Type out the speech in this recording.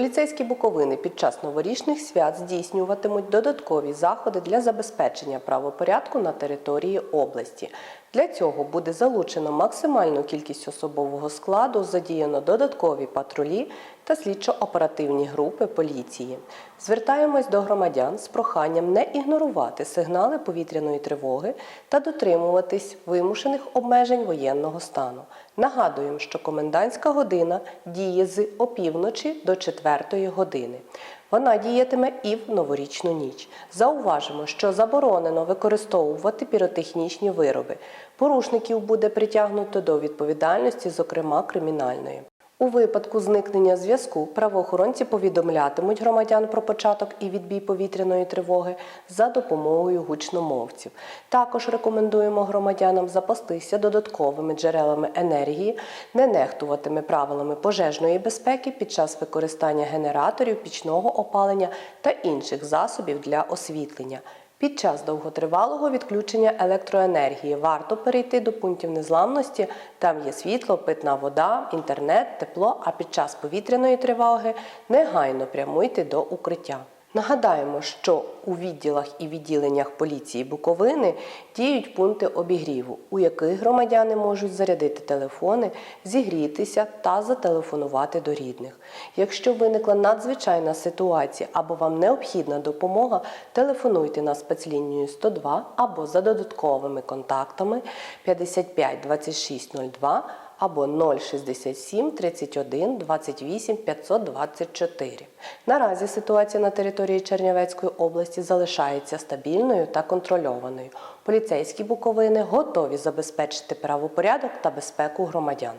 Поліцейські буковини під час новорічних свят здійснюватимуть додаткові заходи для забезпечення правопорядку на території області. Для цього буде залучено максимальну кількість особового складу, задіяно додаткові патрулі та слідчо-оперативні групи поліції. Звертаємось до громадян з проханням не ігнорувати сигнали повітряної тривоги та дотримуватись вимушених обмежень воєнного стану. Нагадуємо, що комендантська година діє з опівночі до 4 години. Вона діятиме і в новорічну ніч. Зауважимо, що заборонено використовувати піротехнічні вироби. Порушників буде притягнуто до відповідальності, зокрема кримінальної. У випадку зникнення зв'язку правоохоронці повідомлятимуть громадян про початок і відбій повітряної тривоги за допомогою гучномовців. Також рекомендуємо громадянам запастися додатковими джерелами енергії, не нехтуватиме правилами пожежної безпеки під час використання генераторів, пічного опалення та інших засобів для освітлення. Під час довготривалого відключення електроенергії варто перейти до пунктів незламності. Там є світло, питна вода, інтернет, тепло. А під час повітряної тривоги негайно прямуйте до укриття. Нагадаємо, що у відділах і відділеннях поліції Буковини діють пункти обігріву, у яких громадяни можуть зарядити телефони, зігрітися та зателефонувати до рідних. Якщо виникла надзвичайна ситуація або вам необхідна допомога, телефонуйте на спецлінію 102 або за додатковими контактами 55 2602 або 067 31 28 524. Наразі ситуація на території Чернівецької області залишається стабільною та контрольованою. Поліцейські буковини готові забезпечити правопорядок та безпеку громадян.